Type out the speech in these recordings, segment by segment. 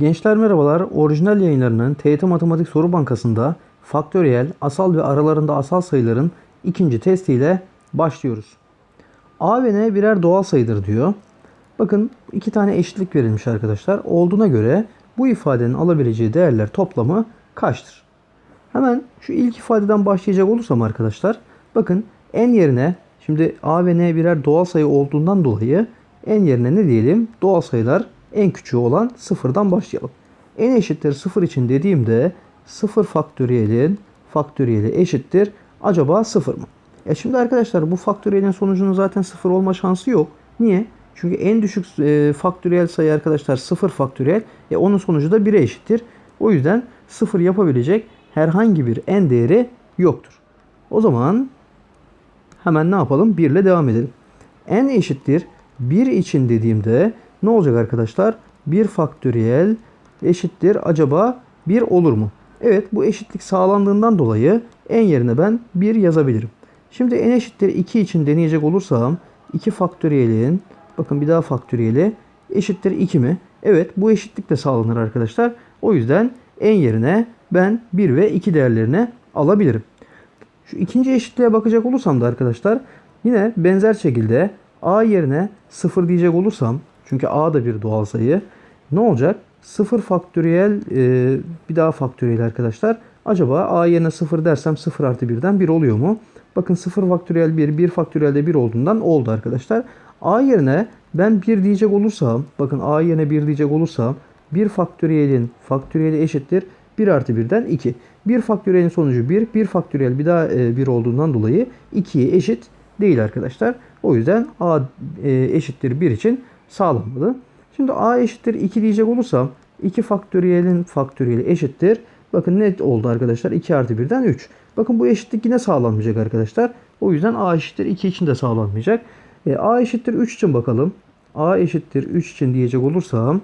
Gençler merhabalar. Orijinal yayınlarının TYT Matematik Soru Bankası'nda faktöriyel, asal ve aralarında asal sayıların ikinci testiyle başlıyoruz. A ve N birer doğal sayıdır diyor. Bakın iki tane eşitlik verilmiş arkadaşlar. Olduğuna göre bu ifadenin alabileceği değerler toplamı kaçtır? Hemen şu ilk ifadeden başlayacak olursam arkadaşlar. Bakın n yerine şimdi a ve n birer doğal sayı olduğundan dolayı n yerine ne diyelim? Doğal sayılar en küçüğü olan sıfırdan başlayalım. n eşittir sıfır için dediğimde sıfır faktöriyelin faktöriyeli eşittir. Acaba sıfır mı? E şimdi arkadaşlar bu faktöriyelin sonucunun zaten sıfır olma şansı yok. Niye? Çünkü en düşük e, faktöriyel sayı arkadaşlar sıfır faktöriyel. E onun sonucu da 1'e eşittir. O yüzden sıfır yapabilecek herhangi bir n değeri yoktur. O zaman hemen ne yapalım? 1 ile devam edelim. n eşittir 1 için dediğimde ne olacak arkadaşlar? 1 faktöriyel eşittir acaba 1 olur mu? Evet bu eşitlik sağlandığından dolayı n yerine ben 1 yazabilirim. Şimdi n eşittir 2 için deneyecek olursam 2 faktöriyelin bakın bir daha faktöriyeli eşittir 2 mi? Evet bu eşitlik de sağlanır arkadaşlar. O yüzden n yerine ben 1 ve 2 değerlerini alabilirim. Şu ikinci eşitliğe bakacak olursam da arkadaşlar yine benzer şekilde a yerine 0 diyecek olursam çünkü a da bir doğal sayı ne olacak? 0 faktöriyel e, bir daha faktöriyel arkadaşlar. Acaba a yerine 0 dersem 0 artı 1'den 1 oluyor mu? Bakın 0 faktöriyel 1, 1 faktöriyel de 1 olduğundan oldu arkadaşlar. a yerine ben 1 diyecek olursam bakın a yerine 1 diyecek olursam 1 faktöriyelin faktöriyeli eşittir 1 artı 1'den 2. 1 faktöriyelin sonucu 1. 1 faktöriyel bir daha 1 olduğundan dolayı 2'ye eşit değil arkadaşlar. O yüzden a e, eşittir 1 için sağlanmalı. Şimdi a eşittir 2 diyecek olursam 2 faktöriyelin faktöriyeli eşittir. Bakın net oldu arkadaşlar. 2 artı 1'den 3. Bakın bu eşitlik yine sağlanmayacak arkadaşlar. O yüzden a eşittir 2 için de sağlanmayacak. E, a eşittir 3 için bakalım. a eşittir 3 için diyecek olursam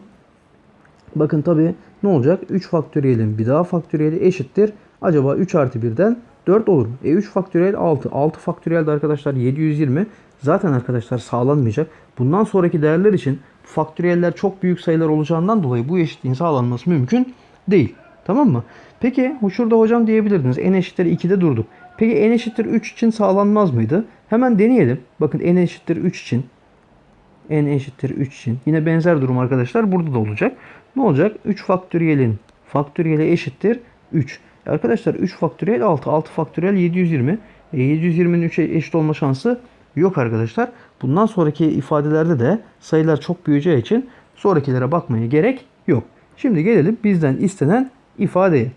bakın tabi ne olacak? 3 faktöriyelin bir daha faktöriyeli eşittir. Acaba 3 artı 1'den 4 olur? E 3 faktöriyel 6. 6 faktöriyel de arkadaşlar 720. Zaten arkadaşlar sağlanmayacak. Bundan sonraki değerler için faktöriyeller çok büyük sayılar olacağından dolayı bu eşitliğin sağlanması mümkün değil. Tamam mı? Peki şurada hocam diyebilirdiniz. n eşittir 2'de durduk. Peki n eşittir 3 için sağlanmaz mıydı? Hemen deneyelim. Bakın n eşittir 3 için. n eşittir 3 için. Yine benzer durum arkadaşlar burada da olacak. Ne olacak? 3 faktöriyelin faktöriyeli eşittir 3. Arkadaşlar 3 faktöriyel 6. 6 faktöriyel 720. E, 720'nin 3'e eşit olma şansı yok arkadaşlar. Bundan sonraki ifadelerde de sayılar çok büyüyeceği için sonrakilere bakmaya gerek yok. Şimdi gelelim bizden istenen ifadeye.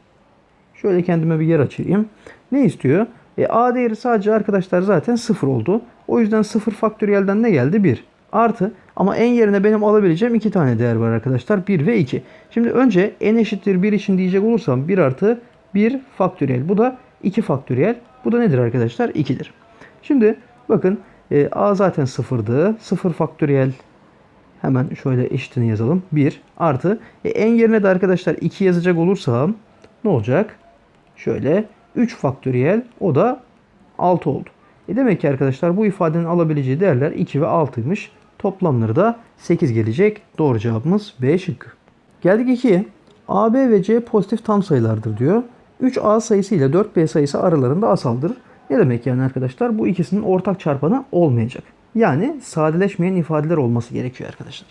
Şöyle kendime bir yer açayım. Ne istiyor? E, A değeri sadece arkadaşlar zaten 0 oldu. O yüzden 0 faktöriyelden ne geldi? 1. Artı ama en yerine benim alabileceğim iki tane değer var arkadaşlar. 1 ve 2. Şimdi önce n eşittir 1 için diyecek olursam 1 artı 1 faktöriyel. Bu da 2 faktöriyel. Bu da nedir arkadaşlar? 2'dir. Şimdi bakın e, a zaten 0'dı. 0 faktöriyel hemen şöyle eşitini yazalım. 1 artı e, en yerine de arkadaşlar 2 yazacak olursam ne olacak? Şöyle 3 faktöriyel o da 6 oldu. E demek ki arkadaşlar bu ifadenin alabileceği değerler 2 ve 6'ymış. Toplamları da 8 gelecek. Doğru cevabımız B şıkkı. Geldik 2'ye. A, B ve C pozitif tam sayılardır diyor. 3A sayısı ile 4B sayısı aralarında asaldır. Ne demek yani arkadaşlar? Bu ikisinin ortak çarpanı olmayacak. Yani sadeleşmeyen ifadeler olması gerekiyor arkadaşlar.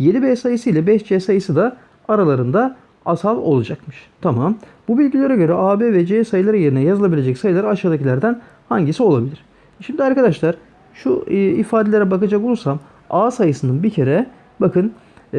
7B sayısı ile 5C sayısı da aralarında asal olacakmış. Tamam. Bu bilgilere göre A, B ve C sayıları yerine yazılabilecek sayılar aşağıdakilerden hangisi olabilir? Şimdi arkadaşlar şu e, ifadelere bakacak olursam A sayısının bir kere bakın e,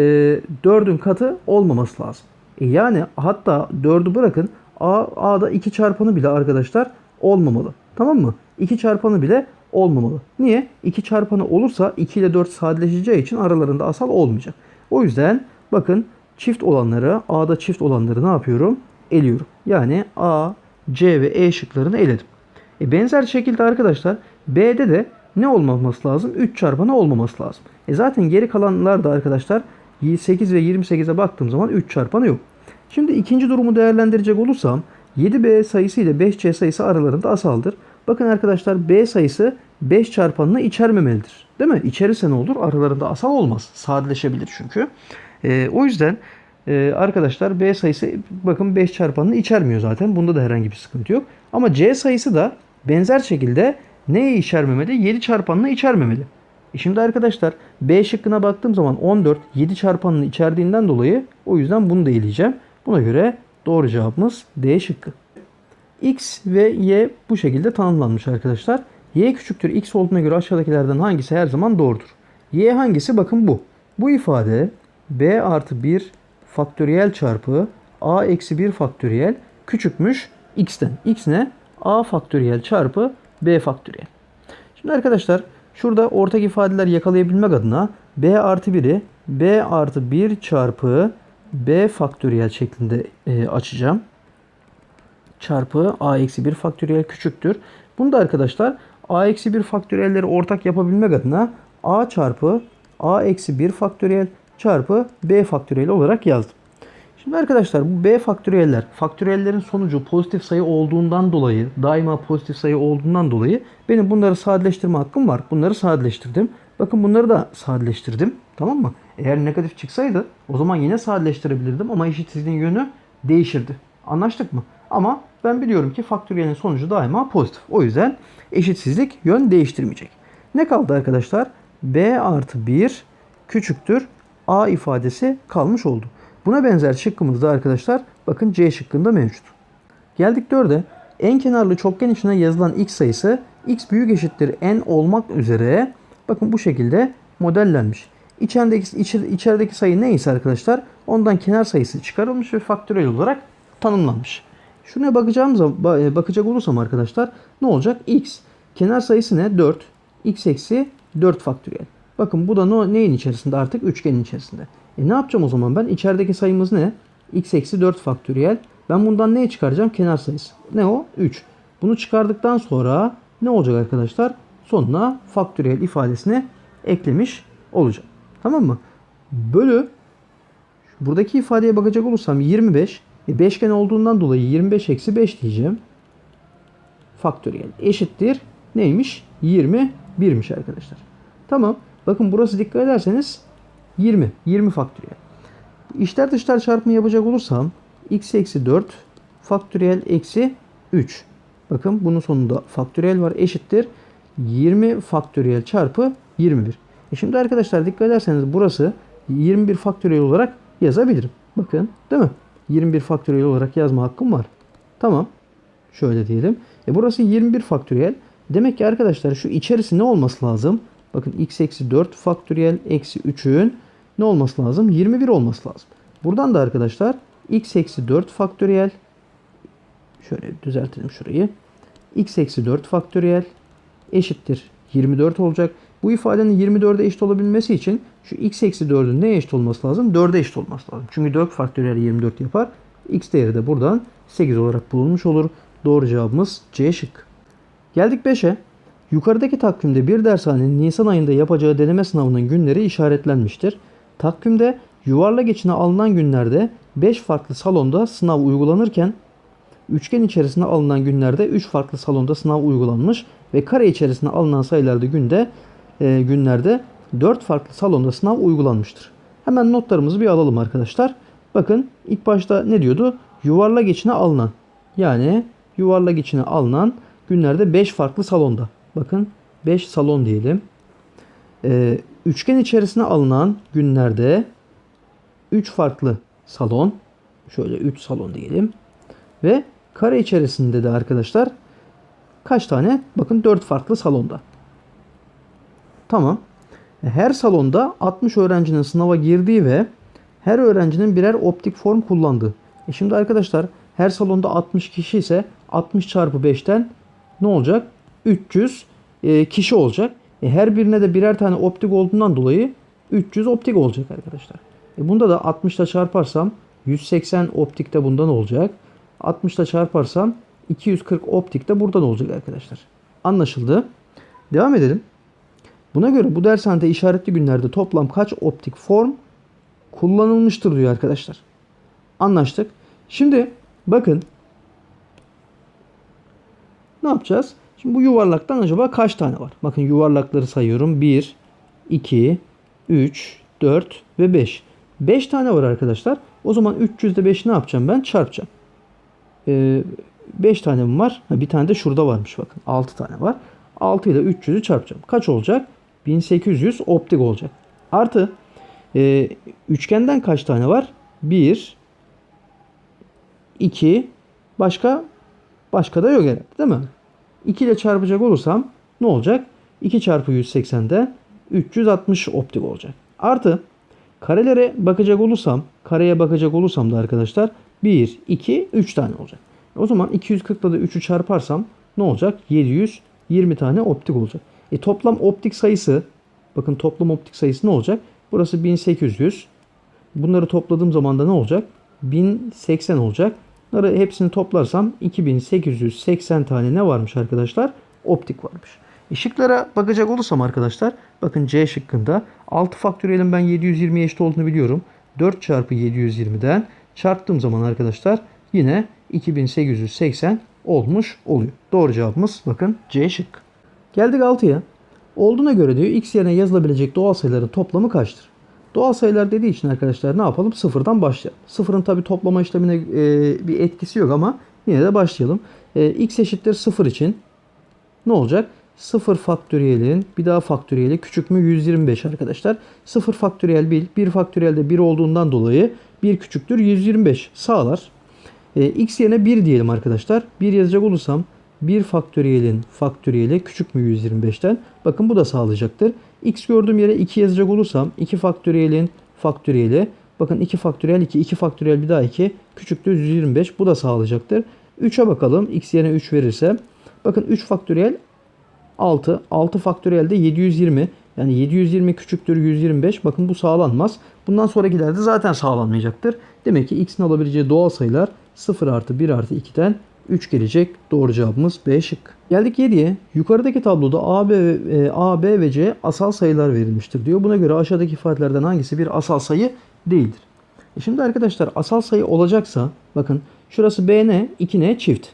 4'ün katı olmaması lazım. E, yani hatta 4'ü bırakın A, A'da 2 çarpanı bile arkadaşlar olmamalı. Tamam mı? 2 çarpanı bile olmamalı. Niye? 2 çarpanı olursa 2 ile 4 sadeleşeceği için aralarında asal olmayacak. O yüzden bakın çift olanları A'da çift olanları ne yapıyorum? Eliyorum. Yani A, C ve E şıklarını eledim. E benzer şekilde arkadaşlar B'de de ne olmaması lazım? 3 çarpanı olmaması lazım. E zaten geri kalanlar da arkadaşlar 8 ve 28'e baktığım zaman 3 çarpanı yok. Şimdi ikinci durumu değerlendirecek olursam 7B sayısı ile 5C sayısı aralarında asaldır. Bakın arkadaşlar B sayısı 5 çarpanını içermemelidir. Değil mi? İçerirse ne olur? Aralarında asal olmaz. Sadeleşebilir çünkü. E, o yüzden Ee, arkadaşlar B sayısı bakın 5 çarpanını içermiyor zaten. Bunda da herhangi bir sıkıntı yok. Ama C sayısı da benzer şekilde neyi içermemeli? 7 çarpanını içermemeli. E şimdi arkadaşlar B şıkkına baktığım zaman 14 7 çarpanını içerdiğinden dolayı o yüzden bunu da eleyeceğim. Buna göre doğru cevabımız D şıkkı. X ve Y bu şekilde tanımlanmış arkadaşlar. Y küçüktür X olduğuna göre aşağıdakilerden hangisi her zaman doğrudur? Y hangisi? Bakın bu. Bu ifade B artı 1 faktöriyel çarpı A eksi 1 faktöriyel küçükmüş X'ten. X ne? A faktöriyel çarpı B faktöriyel. Şimdi arkadaşlar şurada ortak ifadeler yakalayabilmek adına B artı 1'i B artı 1 çarpı B faktöriyel şeklinde e, açacağım çarpı a eksi 1 faktöriyel küçüktür. Bunu da arkadaşlar a eksi 1 faktöriyelleri ortak yapabilmek adına a çarpı a eksi 1 faktöriyel çarpı b faktöriyel olarak yazdım. Şimdi arkadaşlar bu b faktöriyeller, faktöriyellerin sonucu pozitif sayı olduğundan dolayı, daima pozitif sayı olduğundan dolayı benim bunları sadeleştirme hakkım var. Bunları sadeleştirdim. Bakın bunları da sadeleştirdim. Tamam mı? Eğer negatif çıksaydı o zaman yine sadeleştirebilirdim ama eşitsizliğin yönü değişirdi. Anlaştık mı? Ama ben biliyorum ki faktöriyelin sonucu daima pozitif. O yüzden eşitsizlik yön değiştirmeyecek. Ne kaldı arkadaşlar? B artı 1 küçüktür A ifadesi kalmış oldu. Buna benzer şıkkımız da arkadaşlar bakın C şıkkında mevcut. Geldik 4'e. En kenarlı çokgen içine yazılan x sayısı x büyük eşittir n olmak üzere bakın bu şekilde modellenmiş. İçerideki, içer, içerideki sayı neyse arkadaşlar ondan kenar sayısı çıkarılmış ve faktöriyel olarak tanımlanmış. Şuna bakacağım zaman, e, bakacak olursam arkadaşlar ne olacak? x kenar sayısı ne? 4. x eksi 4 faktöriyel. Bakın bu da no, neyin içerisinde artık? Üçgenin içerisinde. E ne yapacağım o zaman ben? İçerideki sayımız ne? x eksi 4 faktöriyel. Ben bundan neye çıkaracağım? Kenar sayısı. Ne o? 3. Bunu çıkardıktan sonra ne olacak arkadaşlar? Sonuna faktöriyel ifadesini eklemiş olacağım. Tamam mı? Bölü buradaki ifadeye bakacak olursam 25 e beşgen olduğundan dolayı 25 eksi 5 diyeceğim. Faktöriyel eşittir. Neymiş? 21'miş arkadaşlar. Tamam. Bakın burası dikkat ederseniz 20. 20 faktöriyel. İçler dışlar çarpımı yapacak olursam x eksi 4 faktöriyel eksi 3. Bakın bunun sonunda faktöriyel var eşittir. 20 faktöriyel çarpı 21. E şimdi arkadaşlar dikkat ederseniz burası 21 faktöriyel olarak yazabilirim. Bakın değil mi? 21 faktöriyel olarak yazma hakkım var. Tamam. Şöyle diyelim. E burası 21 faktöriyel. Demek ki arkadaşlar şu içerisi ne olması lazım? Bakın x eksi 4 faktöriyel eksi 3'ün ne olması lazım? 21 olması lazım. Buradan da arkadaşlar x eksi 4 faktöriyel şöyle düzeltelim şurayı. x eksi 4 faktöriyel eşittir 24 olacak. Bu ifadenin 24'e eşit olabilmesi için şu x eksi 4'ün neye eşit olması lazım? 4'e eşit olması lazım. Çünkü 4 faktöriyel 24 yapar. x değeri de buradan 8 olarak bulunmuş olur. Doğru cevabımız C şık. Geldik 5'e. Yukarıdaki takvimde bir dershanenin Nisan ayında yapacağı deneme sınavının günleri işaretlenmiştir. Takvimde yuvarlak içine alınan günlerde 5 farklı salonda sınav uygulanırken üçgen içerisine alınan günlerde 3 farklı salonda sınav uygulanmış ve kare içerisine alınan sayılarda günde e, günlerde 4 farklı salonda sınav uygulanmıştır. Hemen notlarımızı bir alalım arkadaşlar. Bakın ilk başta ne diyordu? Yuvarlak içine alınan. Yani yuvarlak içine alınan günlerde 5 farklı salonda. Bakın 5 salon diyelim. Ee, üçgen içerisine alınan günlerde 3 farklı salon. Şöyle 3 salon diyelim. Ve kare içerisinde de arkadaşlar kaç tane? Bakın 4 farklı salonda. Tamam. Her salonda 60 öğrencinin sınava girdiği ve her öğrencinin birer optik form kullandığı. E şimdi arkadaşlar her salonda 60 kişi ise 60 çarpı 5'ten ne olacak? 300 e, kişi olacak. E, her birine de birer tane optik olduğundan dolayı 300 optik olacak arkadaşlar. E, bunda da 60 ile çarparsam 180 optik de bundan olacak. 60 ile çarparsam 240 optik de buradan olacak arkadaşlar. Anlaşıldı. Devam edelim. Buna göre bu dershanede işaretli günlerde toplam kaç optik form kullanılmıştır diyor arkadaşlar. Anlaştık. Şimdi bakın ne yapacağız? Şimdi bu yuvarlaktan acaba kaç tane var? Bakın yuvarlakları sayıyorum. 1, 2, 3, 4 ve 5. 5 tane var arkadaşlar. O zaman 300 ile 5'i ne yapacağım ben? Çarpacağım. 5 tane mi var? Ha, bir tane de şurada varmış bakın. 6 tane var. 6 ile 300'ü çarpacağım. Kaç olacak? 1800 optik olacak. Artı e, üçgenden kaç tane var? 1 2 başka başka da yok herhalde değil mi? 2 ile çarpacak olursam ne olacak? 2 çarpı 180'de 360 optik olacak. Artı karelere bakacak olursam, kareye bakacak olursam da arkadaşlar 1, 2, 3 tane olacak. O zaman 240'la da 3'ü çarparsam ne olacak? 720 tane optik olacak. E toplam optik sayısı bakın toplam optik sayısı ne olacak? Burası 1800. Bunları topladığım zaman da ne olacak? 1080 olacak. Bunları hepsini toplarsam 2880 tane ne varmış arkadaşlar? Optik varmış. E şıklara bakacak olursam arkadaşlar bakın C şıkkında 6 faktöriyelin ben 720'ye eşit olduğunu biliyorum. 4 çarpı 720'den çarptığım zaman arkadaşlar yine 2880 olmuş oluyor. Doğru cevabımız bakın C şık. Geldik 6'ya. Olduğuna göre diyor x yerine yazılabilecek doğal sayıların toplamı kaçtır? Doğal sayılar dediği için arkadaşlar ne yapalım? Sıfırdan başlayalım. Sıfırın tabi toplama işlemine e, bir etkisi yok ama yine de başlayalım. E, x eşittir 0 için ne olacak? 0 faktöriyelin bir daha faktöriyeli küçük mü 125 arkadaşlar. 0 faktöriyel 1, 1 faktöriyel de 1 olduğundan dolayı 1 küçüktür 125 sağlar. E, x yerine 1 diyelim arkadaşlar. 1 yazacak olursam 1 faktöriyelin faktöriyeli küçük mü 125'ten? Bakın bu da sağlayacaktır. x gördüğüm yere 2 yazacak olursam 2 faktöriyelin faktöriyeli bakın 2 faktöriyel 2 2 faktöriyel bir daha 2 küçüktür 125 bu da sağlayacaktır. 3'e bakalım x yerine 3 verirsem bakın 3 faktöriyel 6 6 faktöriyel de 720 yani 720 küçüktür 125 bakın bu sağlanmaz. Bundan sonrakilerde zaten sağlanmayacaktır. Demek ki x'in alabileceği doğal sayılar 0 artı 1 artı 2'den 3 gelecek. Doğru cevabımız B şık. Geldik 7'ye. Yukarıdaki tabloda A, B, e, A, B ve C asal sayılar verilmiştir diyor. Buna göre aşağıdaki ifadelerden hangisi bir asal sayı değildir? E şimdi arkadaşlar asal sayı olacaksa bakın şurası B ne? 2 ne? Çift.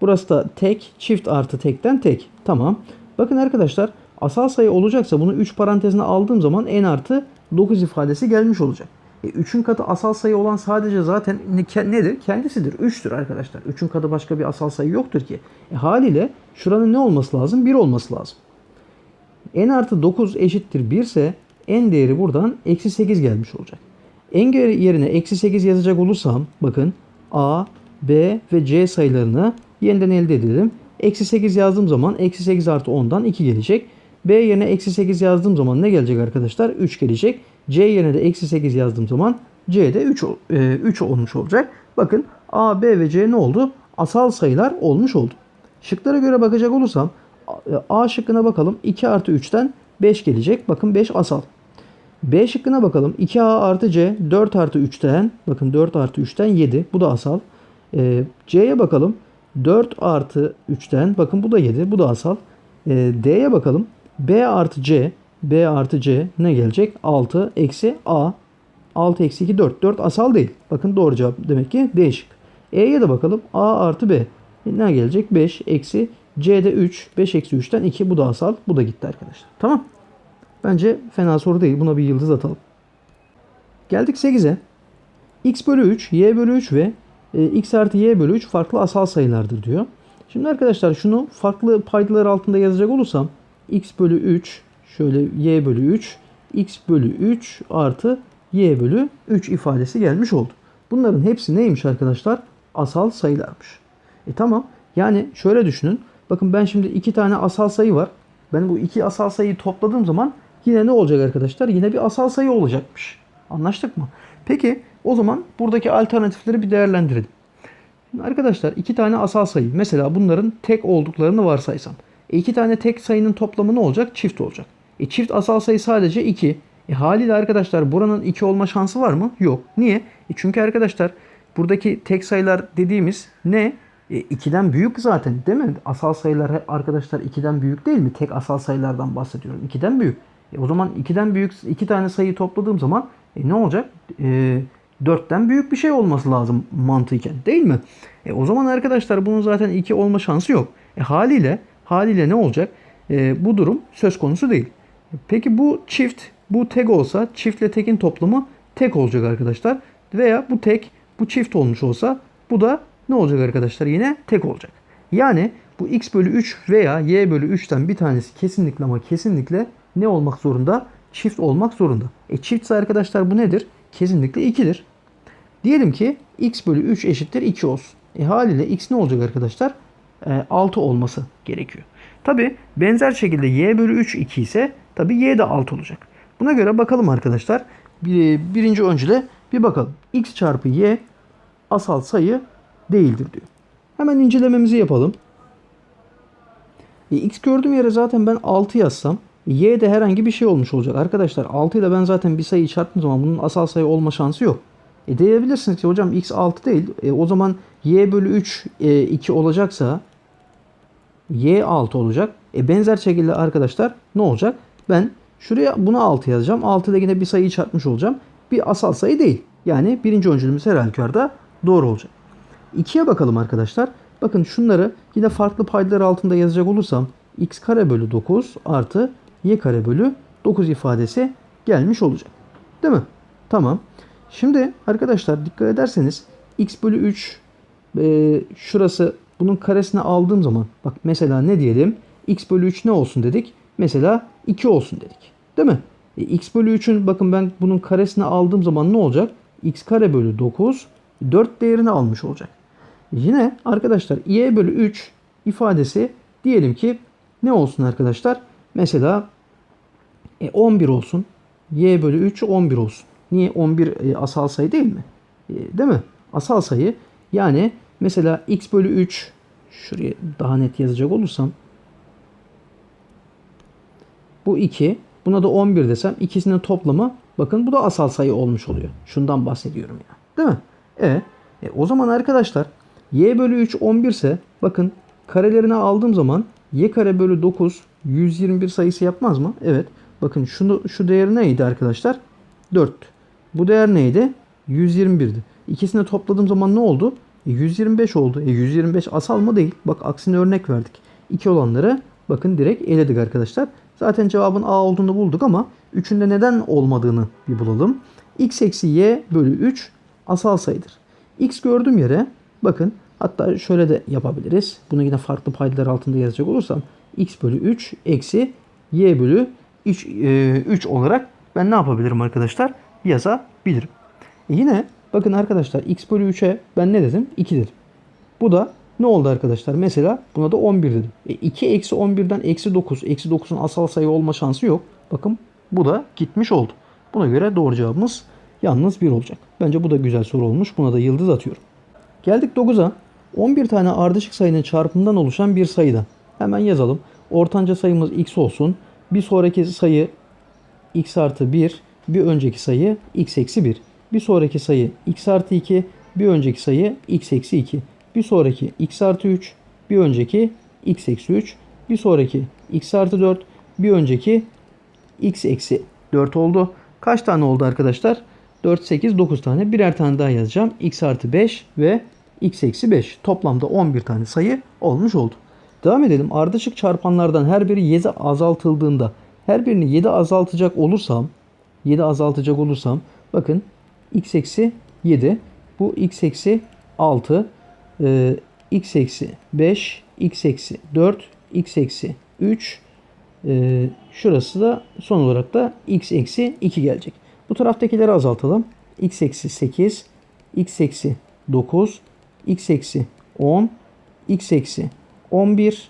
Burası da tek, çift artı tekten tek. Tamam. Bakın arkadaşlar asal sayı olacaksa bunu 3 parantezine aldığım zaman n artı 9 ifadesi gelmiş olacak. E, 3'ün katı asal sayı olan sadece zaten ne- nedir? Kendisidir. 3'tür arkadaşlar. 3'ün katı başka bir asal sayı yoktur ki. E, haliyle şuranın ne olması lazım? 1 olması lazım. n artı 9 eşittir 1 ise n değeri buradan eksi 8 gelmiş olacak. n yerine eksi 8 yazacak olursam bakın a, b ve c sayılarını yeniden elde edelim. Eksi 8 yazdığım zaman eksi 8 artı 10'dan 2 gelecek. B yerine eksi 8 yazdığım zaman ne gelecek arkadaşlar? 3 gelecek. C yerine de eksi 8 yazdığım zaman C'de 3, 3 olmuş olacak. Bakın A, B ve C ne oldu? Asal sayılar olmuş oldu. Şıklara göre bakacak olursam A şıkkına bakalım. 2 artı 3'ten 5 gelecek. Bakın 5 asal. B şıkkına bakalım. 2A artı C 4 artı 3'ten bakın 4 artı 3'ten 7. Bu da asal. Ee, C'ye bakalım. 4 artı 3'ten bakın bu da 7. Bu da asal. Ee, D'ye bakalım. B artı C B artı C ne gelecek? 6 eksi A. 6 eksi 2 4. 4 asal değil. Bakın doğru cevap demek ki D şık. E'ye de bakalım. A artı B. Ne gelecek? 5 eksi C'de 3. 5 eksi 3'ten 2. Bu da asal. Bu da gitti arkadaşlar. Tamam. Bence fena soru değil. Buna bir yıldız atalım. Geldik 8'e. x bölü 3, y bölü 3 ve e, x artı y bölü 3 farklı asal sayılardır diyor. Şimdi arkadaşlar şunu farklı paydalar altında yazacak olursam x bölü 3 şöyle y bölü 3 x bölü 3 artı y bölü 3 ifadesi gelmiş oldu. Bunların hepsi neymiş arkadaşlar? Asal sayılarmış. E tamam. Yani şöyle düşünün. Bakın ben şimdi iki tane asal sayı var. Ben bu iki asal sayıyı topladığım zaman yine ne olacak arkadaşlar? Yine bir asal sayı olacakmış. Anlaştık mı? Peki o zaman buradaki alternatifleri bir değerlendirelim. Şimdi arkadaşlar iki tane asal sayı. Mesela bunların tek olduklarını varsaysam. E iki tane tek sayının toplamı ne olacak? Çift olacak. E çift asal sayı sadece 2. E haliyle arkadaşlar buranın 2 olma şansı var mı? Yok. Niye? E çünkü arkadaşlar buradaki tek sayılar dediğimiz ne? E 2'den büyük zaten değil mi? Asal sayılar arkadaşlar 2'den büyük değil mi? Tek asal sayılardan bahsediyorum. 2'den büyük. E o zaman 2'den büyük iki tane sayıyı topladığım zaman e ne olacak? E, 4'ten büyük bir şey olması lazım mantıken değil mi? E o zaman arkadaşlar bunun zaten 2 olma şansı yok. E haliyle haliyle ne olacak? E, bu durum söz konusu değil. Peki bu çift, bu tek olsa çiftle tekin toplamı tek olacak arkadaşlar. veya bu tek bu çift olmuş olsa bu da ne olacak arkadaşlar? Yine tek olacak. Yani bu x bölü 3 veya y bölü 3'ten bir tanesi kesinlikle ama kesinlikle ne olmak zorunda? Çift olmak zorunda. E çiftse arkadaşlar bu nedir? Kesinlikle 2'dir. Diyelim ki x bölü 3 eşittir 2 olsun. E haliyle x ne olacak arkadaşlar? E, 6 olması gerekiyor. Tabi benzer şekilde y bölü 3 2 ise tabi y de 6 olacak. Buna göre bakalım arkadaşlar. Bir, birinci öncüle bir bakalım. x çarpı y asal sayı değildir diyor. Hemen incelememizi yapalım. E, x gördüğüm yere zaten ben 6 yazsam y de herhangi bir şey olmuş olacak. Arkadaşlar 6 ile ben zaten bir sayıyı çarptığım zaman bunun asal sayı olma şansı yok. E diyebilirsiniz ki hocam x 6 değil. E, o zaman y bölü 3 e, 2 olacaksa y 6 olacak. E benzer şekilde arkadaşlar ne olacak? Ben şuraya bunu 6 yazacağım. 6 ile yine bir sayıyı çarpmış olacağım. Bir asal sayı değil. Yani birinci öncülümüz her halükarda doğru olacak. 2'ye bakalım arkadaşlar. Bakın şunları yine farklı paydalar altında yazacak olursam x kare bölü 9 artı y kare bölü 9 ifadesi gelmiş olacak. Değil mi? Tamam. Şimdi arkadaşlar dikkat ederseniz x bölü 3 e, şurası bunun karesini aldığım zaman bak mesela ne diyelim? x bölü 3 ne olsun dedik? Mesela 2 olsun dedik. Değil mi? E, x bölü 3'ün bakın ben bunun karesini aldığım zaman ne olacak? x kare bölü 9 4 değerini almış olacak. Yine arkadaşlar y bölü 3 ifadesi diyelim ki ne olsun arkadaşlar? Mesela e, 11 olsun. y bölü 3 11 olsun. Niye? 11 e, asal sayı değil mi? E, değil mi? Asal sayı. Yani mesela x bölü 3 şuraya daha net yazacak olursam bu 2. Buna da 11 desem ikisinin toplamı bakın bu da asal sayı olmuş oluyor. Şundan bahsediyorum ya. Değil mi? E, e o zaman arkadaşlar y bölü 3 11 ise bakın karelerini aldığım zaman y kare bölü 9 121 sayısı yapmaz mı? Evet. Bakın şunu, şu değer neydi arkadaşlar? 4. Bu değer neydi? 121'di. İkisini topladığım zaman ne oldu? E, 125 oldu. E, 125 asal mı değil? Bak aksine örnek verdik. 2 olanları bakın direkt eledik arkadaşlar. Zaten cevabın A olduğunu bulduk ama 3'ünde neden olmadığını bir bulalım. x eksi y bölü 3 asal sayıdır. x gördüğüm yere bakın hatta şöyle de yapabiliriz. Bunu yine farklı paydalar altında yazacak olursam x bölü 3 eksi y bölü 3, e, 3 olarak ben ne yapabilirim arkadaşlar? Yazabilirim. E yine bakın arkadaşlar x bölü 3'e ben ne dedim? 2 dedim. Bu da ne oldu arkadaşlar? Mesela buna da 11 dedim. E 2 eksi 11'den eksi 9. Eksi 9'un asal sayı olma şansı yok. Bakın bu da gitmiş oldu. Buna göre doğru cevabımız yalnız 1 olacak. Bence bu da güzel soru olmuş. Buna da yıldız atıyorum. Geldik 9'a. 11 tane ardışık sayının çarpımından oluşan bir sayıdan. Hemen yazalım. Ortanca sayımız x olsun. Bir sonraki sayı x artı 1. Bir önceki sayı x eksi 1. Bir sonraki sayı x artı 2. Bir önceki sayı x eksi 2. Bir sonraki x artı 3. Bir önceki x eksi 3. Bir sonraki x artı 4. Bir önceki x eksi 4 oldu. Kaç tane oldu arkadaşlar? 4, 8, 9 tane. Birer tane daha yazacağım. x artı 5 ve x eksi 5. Toplamda 11 tane sayı olmuş oldu. Devam edelim. Ardışık çarpanlardan her biri 7 azaltıldığında her birini 7 azaltacak olursam 7 azaltacak olursam bakın x eksi 7 bu x eksi 6 e, x eksi 5 x eksi 4 x eksi 3 e, şurası da son olarak da x eksi 2 gelecek. Bu taraftakileri azaltalım. x eksi 8 x eksi 9 x eksi 10 x eksi 11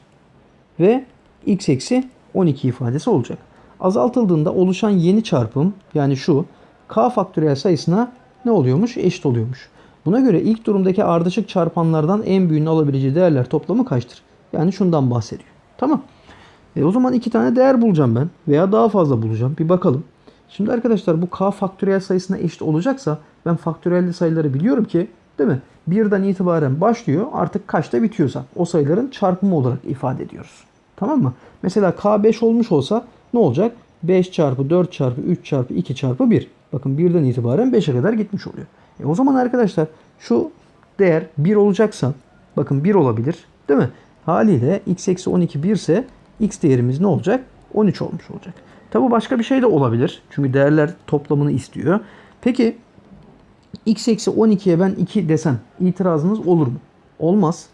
ve x eksi 12 ifadesi olacak. Azaltıldığında oluşan yeni çarpım yani şu k faktöriyel sayısına ne oluyormuş? Eşit oluyormuş. Buna göre ilk durumdaki ardışık çarpanlardan en büyüğünü alabileceği değerler toplamı kaçtır? Yani şundan bahsediyor. Tamam. E o zaman iki tane değer bulacağım ben veya daha fazla bulacağım. Bir bakalım. Şimdi arkadaşlar bu k faktöriyel sayısına eşit olacaksa ben faktöriyel sayıları biliyorum ki değil mi? Birden itibaren başlıyor artık kaçta bitiyorsa o sayıların çarpımı olarak ifade ediyoruz. Tamam mı? Mesela k 5 olmuş olsa ne olacak? 5 çarpı 4 çarpı 3 çarpı 2 çarpı 1. Bakın birden itibaren 5'e kadar gitmiş oluyor. E o zaman arkadaşlar şu değer 1 olacaksa bakın 1 olabilir değil mi? Haliyle x eksi 12 1 ise x değerimiz ne olacak? 13 olmuş olacak. Tabi başka bir şey de olabilir. Çünkü değerler toplamını istiyor. Peki x eksi 12'ye ben 2 desem itirazınız olur mu? Olmaz.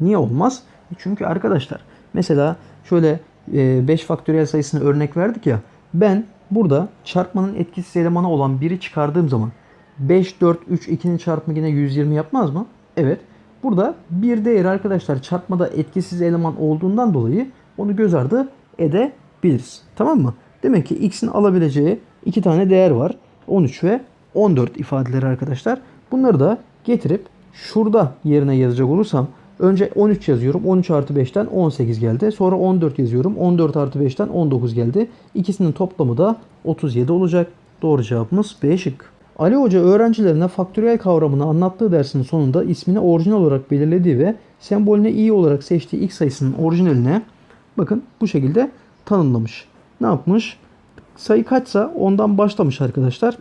Niye olmaz? E Çünkü arkadaşlar mesela şöyle 5 faktöriyel sayısını örnek verdik ya. Ben burada çarpmanın etkisiz elemanı olan 1'i çıkardığım zaman 5, 4, 3, 2'nin çarpımı yine 120 yapmaz mı? Evet. Burada bir değeri arkadaşlar çarpmada etkisiz eleman olduğundan dolayı onu göz ardı edebiliriz. Tamam mı? Demek ki x'in alabileceği iki tane değer var. 13 ve 14 ifadeleri arkadaşlar. Bunları da getirip şurada yerine yazacak olursam önce 13 yazıyorum. 13 artı 5'ten 18 geldi. Sonra 14 yazıyorum. 14 artı 5'ten 19 geldi. İkisinin toplamı da 37 olacak. Doğru cevabımız B şık. Ali Hoca öğrencilerine faktöriyel kavramını anlattığı dersinin sonunda ismini orijinal olarak belirlediği ve sembolüne i olarak seçtiği x sayısının orijinaline bakın bu şekilde tanımlamış. Ne yapmış? Sayı kaçsa ondan başlamış arkadaşlar.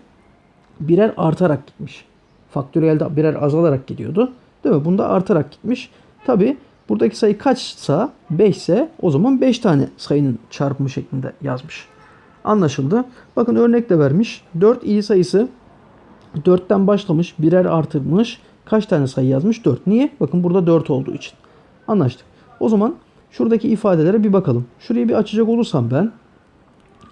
Birer artarak gitmiş. Faktöriyelde birer azalarak gidiyordu. Değil mi? Bunda artarak gitmiş. Tabi buradaki sayı kaçsa 5 ise o zaman 5 tane sayının çarpımı şeklinde yazmış. Anlaşıldı. Bakın örnek de vermiş. 4 i sayısı 4'ten başlamış. Birer artırmış. Kaç tane sayı yazmış? 4. Niye? Bakın burada 4 olduğu için. Anlaştık. O zaman şuradaki ifadelere bir bakalım. Şurayı bir açacak olursam ben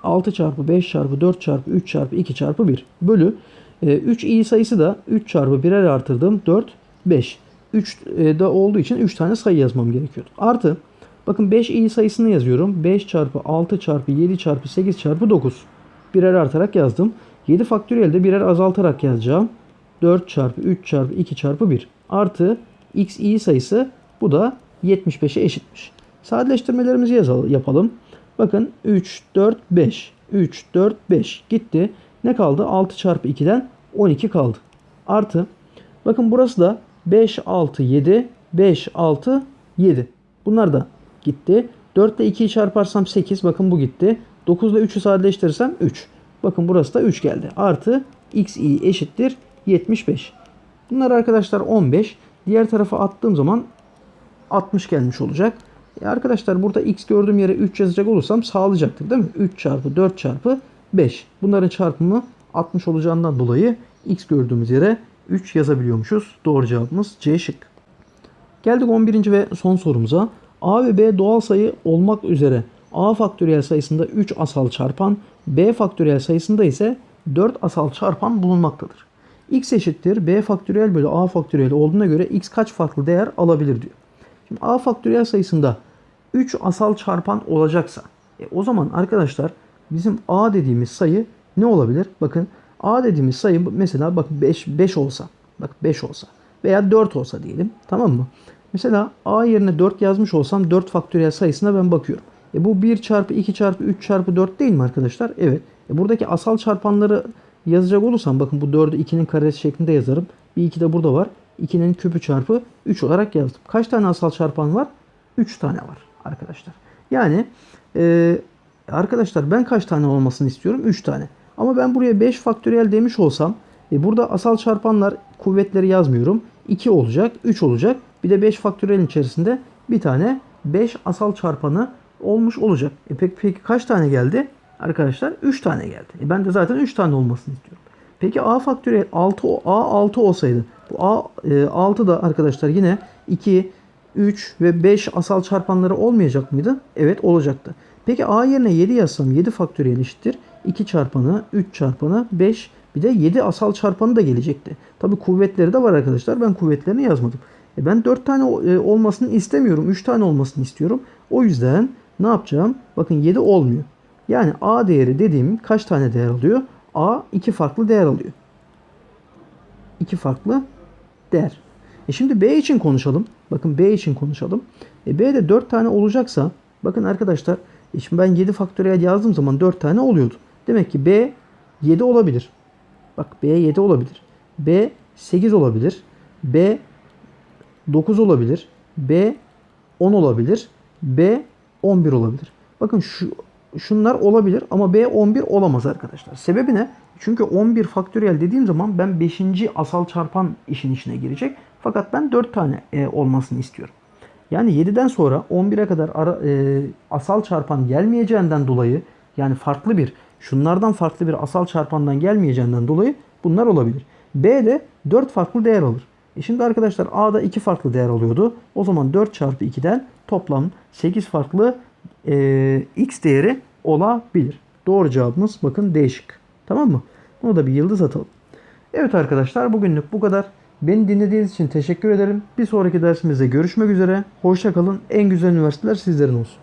6 çarpı 5 çarpı 4 çarpı 3 çarpı 2 çarpı 1 bölü 3 i sayısı da 3 çarpı birer artırdığım 4 5. 3 de olduğu için 3 tane sayı yazmam gerekiyordu. Artı bakın 5 i sayısını yazıyorum. 5 çarpı 6 çarpı 7 çarpı 8 çarpı 9. Birer artarak yazdım. 7 faktöriyelde birer azaltarak yazacağım. 4 çarpı 3 çarpı 2 çarpı 1 artı x i sayısı bu da 75'e eşitmiş. Sadeleştirmelerimizi yazalım, yapalım. Bakın 3, 4, 5. 3, 4, 5 gitti. Ne kaldı? 6 çarpı 2'den 12 kaldı. Artı bakın burası da 5, 6, 7. 5, 6, 7. Bunlar da gitti. 4 ile 2'yi çarparsam 8. Bakın bu gitti. 9 ile 3'ü sadeleştirirsem 3. Bakın burası da 3 geldi. Artı xi eşittir 75. Bunlar arkadaşlar 15. Diğer tarafa attığım zaman 60 gelmiş olacak. E arkadaşlar burada x gördüğüm yere 3 yazacak olursam sağlayacaktır değil mi? 3 çarpı 4 çarpı 5. Bunların çarpımı 60 olacağından dolayı x gördüğümüz yere 3 yazabiliyormuşuz. Doğru cevabımız C şık. Geldik 11. ve son sorumuza. A ve B doğal sayı olmak üzere A faktöriyel sayısında 3 asal çarpan, B faktöriyel sayısında ise 4 asal çarpan bulunmaktadır. x eşittir B faktöriyel bölü A faktöriyel olduğuna göre x kaç farklı değer alabilir diyor. Şimdi A faktöriyel sayısında 3 asal çarpan olacaksa e, o zaman arkadaşlar bizim A dediğimiz sayı ne olabilir? Bakın A dediğimiz sayı mesela bak 5 5 olsa. Bak 5 olsa veya 4 olsa diyelim. Tamam mı? Mesela A yerine 4 yazmış olsam 4 faktöriyel sayısına ben bakıyorum. E bu 1 çarpı 2 çarpı 3 çarpı 4 değil mi arkadaşlar? Evet. E buradaki asal çarpanları yazacak olursam bakın bu 4'ü 2'nin karesi şeklinde yazarım. Bir 2 de burada var. 2'nin küpü çarpı 3 olarak yazdım. Kaç tane asal çarpan var? 3 tane var arkadaşlar. Yani e, arkadaşlar ben kaç tane olmasını istiyorum? 3 tane. Ama ben buraya 5 faktöriyel demiş olsam e, burada asal çarpanlar kuvvetleri yazmıyorum. 2 olacak, 3 olacak. Bir de 5 faktöriyelin içerisinde bir tane 5 asal çarpanı olmuş olacak. E peki, peki kaç tane geldi? Arkadaşlar 3 tane geldi. E ben de zaten 3 tane olmasını istiyorum. Peki A faktöriyel 6 A 6 olsaydı bu A e, 6 da arkadaşlar yine 2 3 ve 5 asal çarpanları olmayacak mıydı? Evet olacaktı. Peki A yerine 7 yazsam 7 faktöriyel eşittir. 2 çarpanı, 3 çarpanı, 5 bir de 7 asal çarpanı da gelecekti. Tabi kuvvetleri de var arkadaşlar. Ben kuvvetlerini yazmadım. E ben 4 tane e, olmasını istemiyorum. 3 tane olmasını istiyorum. O yüzden ne yapacağım? Bakın 7 olmuyor. Yani A değeri dediğim kaç tane değer alıyor? A 2 farklı değer alıyor. 2 farklı değer. E şimdi B için konuşalım. Bakın B için konuşalım. E B'de 4 tane olacaksa bakın arkadaşlar e şimdi ben 7 faktöriyel yazdığım zaman 4 tane oluyordu. Demek ki B 7 olabilir. Bak B 7 olabilir. B 8 olabilir. B 9 olabilir. B 10 olabilir. B 11 olabilir. Bakın şu şunlar olabilir ama B 11 olamaz arkadaşlar. Sebebi ne? Çünkü 11 faktöriyel dediğim zaman ben 5. asal çarpan işin içine girecek. Fakat ben 4 tane e, olmasını istiyorum. Yani 7'den sonra 11'e kadar ara, e, asal çarpan gelmeyeceğinden dolayı yani farklı bir şunlardan farklı bir asal çarpandan gelmeyeceğinden dolayı bunlar olabilir. B'de 4 farklı değer alır. E şimdi arkadaşlar A'da 2 farklı değer alıyordu. O zaman 4 çarpı 2'den toplam 8 farklı e, x değeri olabilir. Doğru cevabımız bakın D şıkkı. Tamam mı? Bunu da bir yıldız atalım. Evet arkadaşlar bugünlük bu kadar. Beni dinlediğiniz için teşekkür ederim. Bir sonraki dersimizde görüşmek üzere. Hoşça kalın. En güzel üniversiteler sizlerin olsun.